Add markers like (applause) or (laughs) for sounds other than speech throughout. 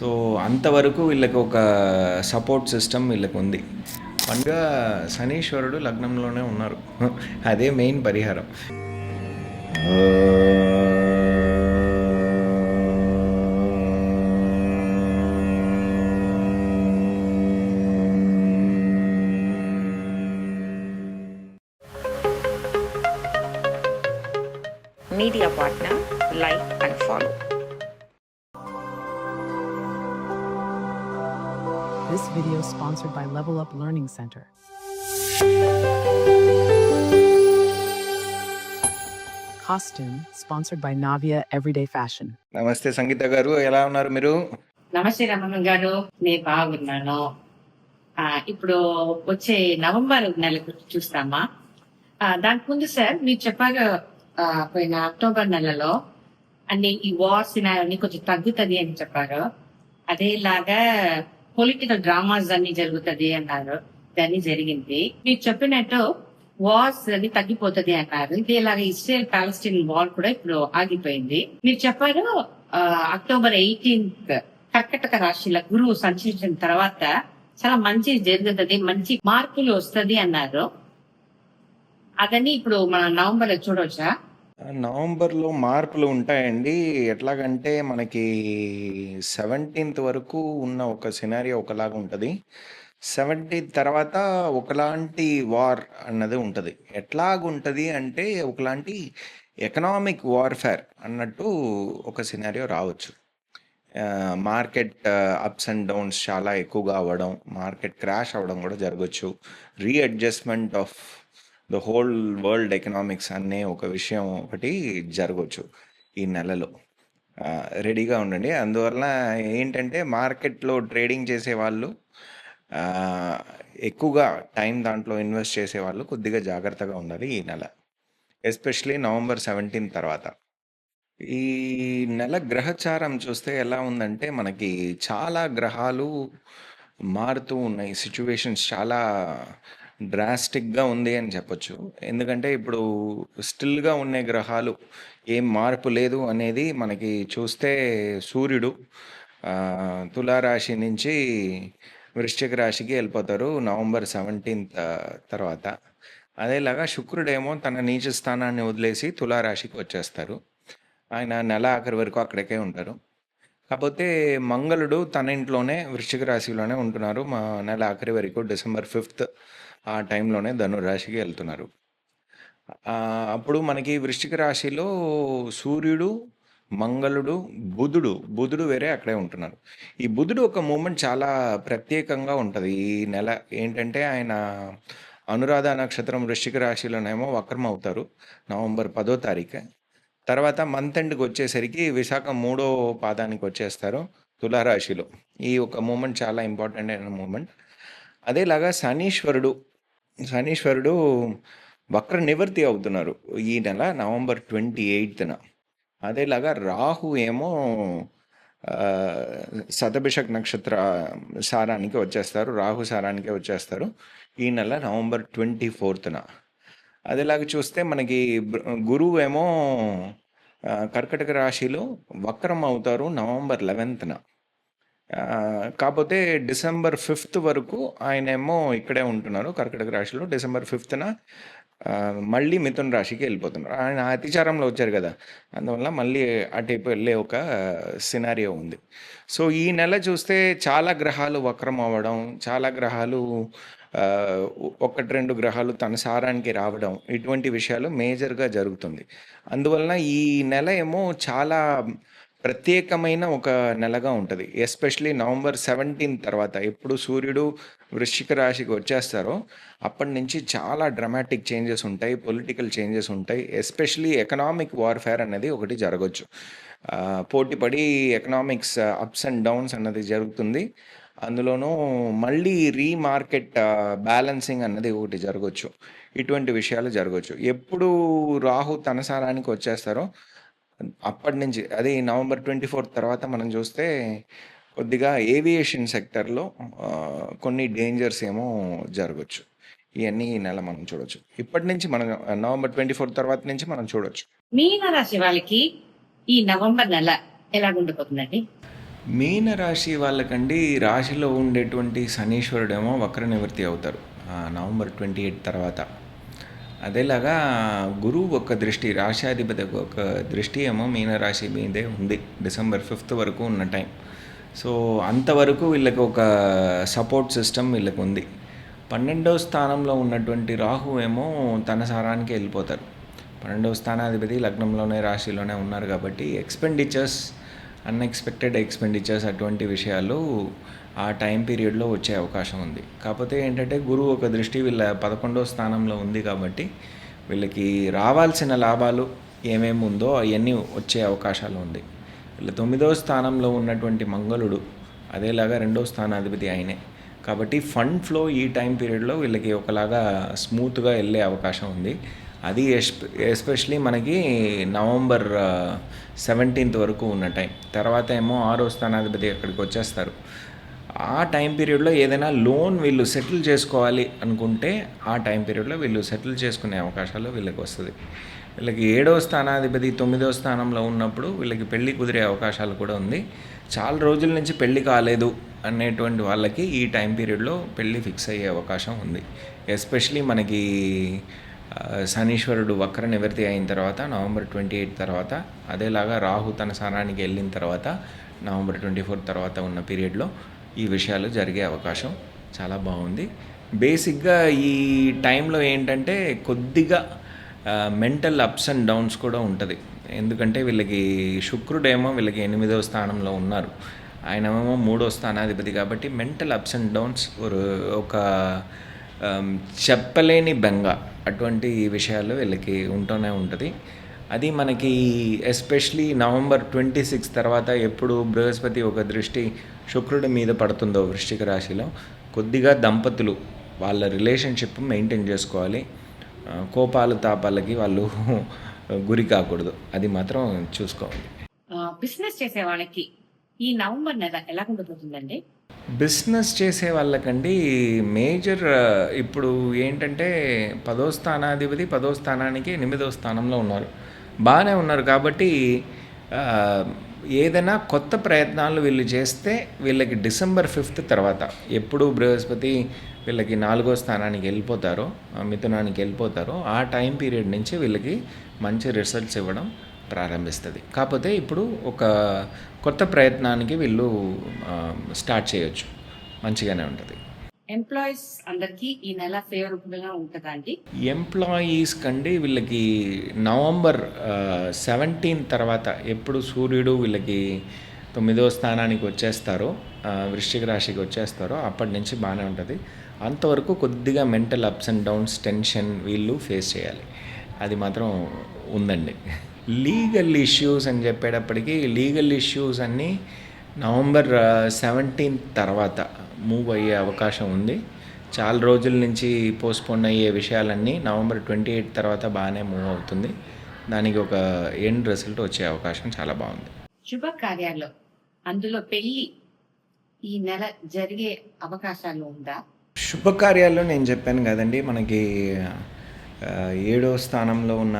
So అంతవరకు వీళ్ళకి ఒక సపోర్ట్ సిస్టమ్ వీళ్ళకి ఉంది. పండుగ శనీశ్వరుడు లగ్నంలోనే ఉన్నారు. (laughs) అదే మెయిన్ పరిహారం. Media partner like and follow This video is sponsored by Level Up Learning Center. Costume sponsored by Navia Everyday Fashion. నమస్తే సంగీత గారు ఎలా ఉన్నారు మీరు నమస్తే రమణ గారు నేను బాగున్నాను. ఆ, ఇప్పుడు వచ్చే నవంబర్ నెల గురించి చూస్తామా? ఆ, దానికి ముందు సార్ మీరు చెప్పారు ఆ, పోయిన అక్టోబర్ నెలలో అన్ని ఈ వార్స్ అన్ని కొంచెం తగ్గుతుంది అని చెప్పారు. అదేలాగా పొలిటికల్ డ్రామాస్ అన్ని జరుగుతుంది అన్నారు. దాన్ని జరిగింది. మీరు చెప్పినట్టు వార్స్ అది తగ్గిపోతుంది అన్నారు. ఇదేలాగా ఇస్రాయల్ పాలస్టీన్ వార్ కూడా ఇప్పుడు ఆగిపోయింది. మీరు చెప్పారు అక్టోబర్ ఎయిటీన్త్ కర్కటక రాశిలో గురువు సంచరించిన తర్వాత చాలా మంచి జరుగుతుంది మంచి మార్పులు వస్తది అన్నారు. అదని ఇప్పుడు మన నవంబర్లో చూడవచ్చా నవంబర్లో మార్పులు ఉంటాయండి. ఎట్లాగంటే మనకి సెవెంటీన్త్ వరకు ఉన్న ఒక సినారియో ఒకలాగా ఉంటుంది. సెవెంటీన్త్ తర్వాత ఒకలాంటి వార్ అన్నది ఉంటుంది. ఎట్లాగుంటుంది అంటే ఒకలాంటి ఎకనామిక్ వార్ఫేర్ అన్నట్టు ఒక సినారియో రావచ్చు. మార్కెట్ అప్స్ అండ్ డౌన్స్ చాలా ఎక్కువగా అవ్వడం మార్కెట్ క్రాష్ అవ్వడం కూడా జరగచ్చు. Readjustment of the whole world economics అనే ఒక విషయం ఒకటి జరగవచ్చు ఈ నెలలో. రెడీగా ఉండండి. అందువల్ల ఏంటంటే మార్కెట్లో ట్రేడింగ్ చేసే వాళ్ళు ఎక్కువగా టైం దాంట్లో ఇన్వెస్ట్ చేసే వాళ్ళు కొద్దిగా జాగ్రత్తగా ఉండాలి ఈ నెల. ఎస్పెషలీ నవంబర్ సెవెంటీన్ తర్వాత. ఈ నెల గ్రహచారం చూస్తే ఎలా ఉందంటే మనకి చాలా గ్రహాలు మారుతూ ఉన్నాయి. సిచ్యువేషన్స్ చాలా డ్రాస్టిక్గా ఉంది అని చెప్పొచ్చు. ఎందుకంటే ఇప్పుడు స్టిల్గా ఉండే గ్రహాలు ఏం మార్పు లేదు అనేది మనకి చూస్తే సూర్యుడు తులారాశి నుంచి వృశ్చిక రాశికి వెళ్ళిపోతారు నవంబర్ సెవెంటీన్త్ తర్వాత. అదేలాగా శుక్రుడేమో తన నీచ స్థానాన్ని వదిలేసి తులారాశికి వచ్చేస్తారు. ఆయన నెల ఆఖరి వరకు అక్కడికే ఉంటారు. కాకపోతే మంగళుడు తన ఇంట్లోనే వృశ్చిక రాశిలోనే ఉంటున్నారు. మా నెల ఆఖరి వరకు డిసెంబర్ ఫిఫ్త్ ఆ టైంలోనే ధనురాశికి వెళ్తున్నారు. అప్పుడు మనకి వృశ్చిక రాశిలో సూర్యుడు మంగళుడు బుధుడు బుధుడు వేరే అక్కడే ఉంటున్నారు. ఈ బుధుడు ఒక మూమెంట్ చాలా ప్రత్యేకంగా ఉంటుంది. ఈ నెల ఏంటంటే ఆయన అనురాధ నక్షత్రం వృశ్చిక రాశిలోనేమో వక్రం అవుతారు నవంబర్ పదో తారీఖు. తర్వాత మంత్ ఎండ్కి వచ్చేసరికి విశాఖ మూడో పాదానికి వచ్చేస్తారు తులారాశిలో. ఈ ఒక మూమెంట్ చాలా ఇంపార్టెంట్ అయిన మూమెంట్. అదేలాగా శనీశ్వరుడు శనీశ్వరుడు వక్ర నివృత్తి అవుతున్నారు ఈ నెల నవంబర్ ట్వంటీ ఎయిత్న. అదేలాగా రాహు ఏమో శతభిషక్ నక్షత్ర సారానికి వచ్చేస్తారు రాహు సారానికి వచ్చేస్తారు ఈ నెల నవంబర్ ట్వంటీ ఫోర్త్న. అదేలాగా చూస్తే మనకి గురువు ఏమో కర్కటక రాశిలో వక్రం అవుతారు నవంబర్ లెవెన్త్న. కాకపోతే డిసెంబర్ ఫిఫ్త్ వరకు ఆయన ఏమో ఇక్కడే ఉంటున్నారు కర్కటక రాశిలో. డిసెంబర్ ఫిఫ్త్న మళ్ళీ మిథున రాశికి వెళ్ళిపోతున్నారు. ఆయన అతిచారంలో వచ్చారు కదా అందువల్ల మళ్ళీ అటువైపు వెళ్ళే ఒక సినారియో ఉంది. సో ఈ నెల చూస్తే చాలా గ్రహాలు వక్రం అవ్వడం చాలా గ్రహాలు ఒకటి రెండు గ్రహాలు తన సారానికి రావడం ఇటువంటి విషయాలు మేజర్గా జరుగుతుంది. అందువలన ఈ నెల ఏమో చాలా ప్రత్యేకమైన ఒక నెలగా ఉంటుంది. ఎస్పెషలీ నవంబర్ సెవెంటీన్ తర్వాత ఎప్పుడు సూర్యుడు వృశ్చిక రాశికి వచ్చేస్తారో అప్పటి నుంచి చాలా డ్రమాటిక్ చేంజెస్ ఉంటాయి పొలిటికల్ చేంజెస్ ఉంటాయి. ఎస్పెషలీ ఎకనామిక్ వార్ఫేర్ అనేది ఒకటి జరగచ్చు. పోటీపడి ఎకనామిక్స్ అప్స్ అండ్ డౌన్స్ అన్నది జరుగుతుంది. అందులోనూ మళ్ళీ రీమార్కెట్ బ్యాలెన్సింగ్ అన్నది ఒకటి జరగచ్చు. ఇటువంటి విషయాలు జరగచ్చు. ఎప్పుడు రాహు తన సారానికి వచ్చేస్తారో అప్పటి నుంచి అది నవంబర్ ట్వంటీ ఫోర్త్ తర్వాత మనం చూస్తే కొద్దిగా ఏవియేషన్ సెక్టర్లో కొన్ని డేంజర్స్ ఏమో జరగచ్చు. ఇవన్నీ ఈ నెల మనం చూడొచ్చు. ఇప్పటి నుంచి మనం నవంబర్ ట్వంటీ ఫోర్త్ తర్వాత నుంచి మనం చూడొచ్చు. మీన రాశి వాళ్ళకి ఈ నవంబర్ నెల ఎలా ఉండిపోతుందండి మీన రాశి వాళ్ళకండి రాశిలో ఉండేటువంటి శనీశ్వరుడేమో వక్ర నివృత్తి అవుతారు నవంబర్ ట్వంటీ ఎయిట్ తర్వాత. అదేలాగా గురువు ఒక దృష్టి రాశాధిపతి ఒక దృష్టి ఏమో మీనరాశి మీదే ఉంది. డిసెంబర్ ఫిఫ్త్ వరకు ఉన్న టైం. సో అంతవరకు వీళ్ళకి ఒక సపోర్ట్ సిస్టమ్ వీళ్ళకి ఉంది. పన్నెండవ స్థానంలో ఉన్నటువంటి రాహు ఏమో తన సారానికి వెళ్ళిపోతారు. పన్నెండవ స్థానాధిపతి లగ్నంలోనే రాశిలోనే ఉన్నారు కాబట్టి ఎక్స్పెండిచర్స్ అన్ఎక్స్పెక్టెడ్ ఎక్స్పెండిచర్స్ అటువంటి విషయాలు ఆ టైం పీరియడ్లో వచ్చే అవకాశం ఉంది. కాకపోతే ఏంటంటే గురువు ఒక దృష్టి వీళ్ళ పదకొండవ స్థానంలో ఉంది కాబట్టి వీళ్ళకి రావాల్సిన లాభాలు ఏమేమి ఉందో అవన్నీ వచ్చే అవకాశాలు ఉంది. వీళ్ళ తొమ్మిదవ స్థానంలో ఉన్నటువంటి మంగళుడు అదేలాగా రెండవ స్థానాధిపతి ఆయనే. కాబట్టి ఫండ్ ఫ్లో ఈ టైం పీరియడ్లో వీళ్ళకి ఒకలాగా స్మూత్గా వెళ్ళే అవకాశం ఉంది. అది ఎస్ ఎస్పెషలీ మనకి నవంబర్ సెవెంటీన్త్ వరకు ఉన్న టైం. తర్వాత ఏమో ఆరో స్థానాధిపతి అక్కడికి వచ్చేస్తారు. ఆ టైం పీరియడ్లో ఏదైనా లోన్ వీళ్ళు సెటిల్ చేసుకోవాలి అనుకుంటే ఆ టైం పీరియడ్లో వీళ్ళు సెటిల్ చేసుకునే అవకాశాలు వీళ్ళకి వస్తుంది. వీళ్ళకి ఏడవ స్థానాధిపతి తొమ్మిదవ స్థానంలో ఉన్నప్పుడు వీళ్ళకి పెళ్ళి కుదిరే అవకాశాలు కూడా ఉంది. చాలా రోజుల నుంచి పెళ్ళి కాలేదు అనేటువంటి వాళ్ళకి ఈ టైం పీరియడ్లో పెళ్ళి ఫిక్స్ అయ్యే అవకాశం ఉంది. ఎస్పెషలీ మనకి శనీశ్వరుడు వక్ర నివృత్తి అయిన తర్వాత నవంబర్ ట్వంటీ ఎయిట్ తర్వాత అదేలాగా రాహు తన స్థానానికి వెళ్ళిన తర్వాత నవంబర్ ట్వంటీ ఫోర్ తర్వాత ఉన్న పీరియడ్లో ఈ విషయాలు జరిగే అవకాశం చాలా బాగుంది. బేసిక్గా ఈ టైంలో ఏంటంటే కొద్దిగా మెంటల్ అప్స్ అండ్ డౌన్స్ కూడా ఉంటుంది. ఎందుకంటే వీళ్ళకి శుక్రుడేమో వీళ్ళకి ఎనిమిదవ స్థానంలో ఉన్నారు. ఆయనేమో మూడో స్థానాధిపతి కాబట్టి మెంటల్ అప్స్ అండ్ డౌన్స్ ఒక చెప్పలేని బెంగ అటువంటి విషయాలు వీళ్ళకి ఉంటూనే ఉంటుంది. అది మనకి ఎస్పెషలీ నవంబర్ ట్వంటీ సిక్స్ తర్వాత ఎప్పుడు బృహస్పతి ఒక దృష్టి శుక్రుడి మీద పడుతుందో వృశ్చిక రాశిలో కొద్దిగా దంపతులు వాళ్ళ రిలేషన్షిప్ మెయింటైన్ చేసుకోవాలి. కోపాలు తాపాలకి వాళ్ళు (laughs) గురి కాకూడదు. అది మాత్రం చూసుకోవాలి. బిజినెస్ చేసే వాళ్ళకి ఈ నవంబర్ నెల ఎలా ఉండబోతుందండి? బిజినెస్ చేసే వాళ్ళకండి మేజర్ ఇప్పుడు ఏంటంటే పదో స్థానాధిపతి పదో స్థానానికి ఎనిమిదో స్థానంలో ఉన్నారు. బాగానే ఉన్నారు కాబట్టి ఏదైనా కొత్త ప్రయత్నాలు వీళ్ళు చేస్తే వీళ్ళకి డిసెంబర్ ఫిఫ్త్ తర్వాత ఎప్పుడు బృహస్పతి వీళ్ళకి నాలుగో స్థానానికి వెళ్ళిపోతారో మిథునానికి వెళ్ళిపోతారో ఆ టైం పీరియడ్ నుంచి వీళ్ళకి మంచి రిజల్ట్స్ ఇవ్వడం ప్రారంభిస్తుంది. కాకపోతే ఇప్పుడు ఒక కొత్త ప్రయత్నానికి వీళ్ళు స్టార్ట్ చేయొచ్చు. మంచిగానే ఉంటుంది. ఎంప్లాయీస్ అందరికి ఈ నెల ఫేవరబుల్గా ఉంటుందా అండి? ఎంప్లాయీస్ కండి వీళ్ళకి నవంబర్ సెవెంటీన్ తర్వాత ఎప్పుడు సూర్యుడు వీళ్ళకి తొమ్మిదో స్థానానికి వచ్చేస్తారో వృశ్చిక రాశికి వచ్చేస్తారో అప్పటి నుంచి బాగానే ఉంటుంది. అంతవరకు కొద్దిగా mental ups and downs tension వీళ్ళు ఫేస్ చేయాలి. అది మాత్రం ఉందండి. లీగల్ ఇష్యూస్ అని చెప్పేటప్పటికీ లీగల్ ఇష్యూస్ అన్నీ నవంబర్ సెవెంటీన్ తర్వాత మూవ్ అయ్యే అవకాశం ఉంది. చాలా రోజుల నుంచి పోస్ట్పోన్ అయ్యే విషయాలన్నీ నవంబర్ ట్వంటీ ఎయిట్ తర్వాత బాగానే మూవ్ అవుతుంది. దానికి ఒక ఎండ్ రిజల్ట్ వచ్చే అవకాశం చాలా బాగుంది. శుభకార్యాలు అందులో పెళ్ళి ఈ నెల జరిగే అవకాశాలు ఉందా? శుభకార్యాల్లో నేను చెప్పాను కదండి మనకి ఏడో స్థానంలో ఉన్న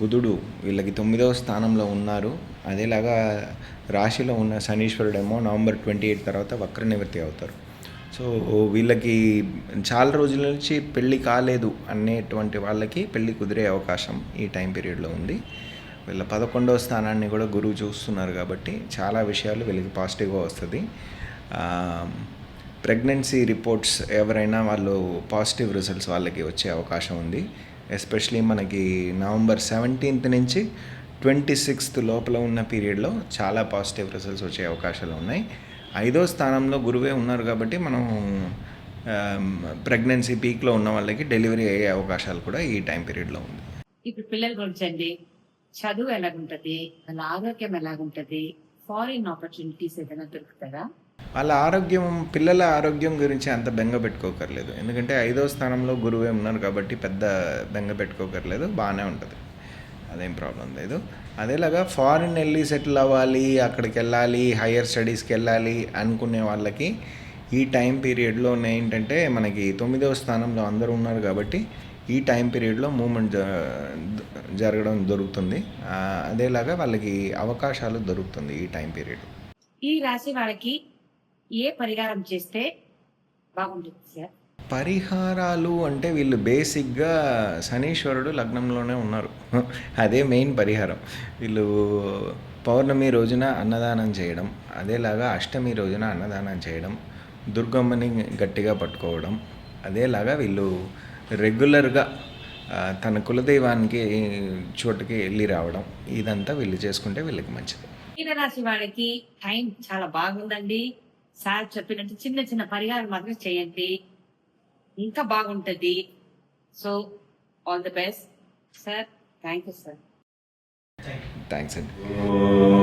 బుధుడు వీళ్ళకి తొమ్మిదవ స్థానంలో ఉన్నారు. అదేలాగా రాశిలో ఉన్న శనీశ్వరుడేమో నవంబర్ ట్వంటీ ఎయిట్ తర్వాత వక్ర నివృత్తి అవుతారు. సో వీళ్ళకి చాలా రోజుల నుంచి పెళ్ళి కాలేదు అనేటువంటి వాళ్ళకి పెళ్ళి కుదిరే అవకాశం ఈ టైం పీరియడ్లో ఉంది. వీళ్ళ పదకొండవ స్థానాన్ని కూడా గురువు చూస్తున్నారు కాబట్టి చాలా విషయాలు వీళ్ళకి పాజిటివ్గా వస్తుంది. ప్రెగ్నెన్సీ రిపోర్ట్స్ ఎవరైనా వాళ్ళు పాజిటివ్ రిజల్ట్స్ వాళ్ళకి వచ్చే అవకాశం ఉంది. ఎస్పెషలీ మనకి నవంబర్ సెవెంటీన్త్ నుంచి ట్వంటీ సిక్స్త్ లోపల ఉన్న పీరియడ్లో చాలా పాజిటివ్ రిజల్ట్స్ వచ్చే అవకాశాలు ఉన్నాయి. ఐదో స్థానంలో గురువే ఉన్నారు కాబట్టి మనం ప్రెగ్నెన్సీ పీక్లో ఉన్న వాళ్ళకి డెలివరీ అయ్యే అవకాశాలు కూడా ఈ టైం పీరియడ్లో ఉంది. ఇప్పుడు పిల్లల గురించి అండి చదువు ఎలాగుంటది వాళ్ళ ఆరోగ్యం ఎలాగుంటది ఫారిన్ ఆపర్చునిటీస్ ఏదైనా దొరుకుతుందా వాళ్ళ ఆరోగ్యం పిల్లల ఆరోగ్యం గురించి అంత బెంగ పెట్టుకోకర్లేదు. ఎందుకంటే ఐదో స్థానంలో గురువే ఉన్నారు కాబట్టి పెద్ద బెంగ పెట్టుకోకర్లేదు బాగానే ఉంటుంది. అదేం ప్రాబ్లం లేదు. అదేలాగా ఫారిన్ వెళ్ళి సెటిల్ అవ్వాలి అక్కడికి వెళ్ళాలి హయ్యర్ స్టడీస్కి వెళ్ళాలి అనుకునే వాళ్ళకి ఈ టైం పీరియడ్లో ఏంటంటే మనకి తొమ్మిదవ స్థానంలో అందరూ ఉన్నారు కాబట్టి ఈ టైం పీరియడ్లో మూమెంట్ జరగడం దొరుకుతుంది. అదేలాగా వాళ్ళకి అవకాశాలు దొరుకుతుంది ఈ టైం పీరియడ్. ఈ రాశి వాళ్ళకి ఏ పరిహారం చేస్తే బాగుంటుంది సార్? పరిహారాలు అంటే వీళ్ళు బేసిక్గా శనీశ్వరుడు లగ్నంలోనే ఉన్నారు. అదే మెయిన్ పరిహారం. వీళ్ళు పౌర్ణమి రోజున అన్నదానం చేయడం అదేలాగా అష్టమి రోజున అన్నదానం చేయడం దుర్గమ్మని గట్టిగా పట్టుకోవడం అదేలాగా వీళ్ళు రెగ్యులర్గా తన కులదైవానికి చోటుకి వెళ్ళి రావడం ఇదంతా వీళ్ళు చేసుకుంటే వీళ్ళకి మంచిది. మీనరాశి వాడికి టైం చాలా బాగుందండి. సార్ చెప్పినట్టు చిన్న చిన్న పరిహారం మాత్రం చేయండి. ఇంకా బాగుంటది. So all the best. Sir thank you sir thanks అండి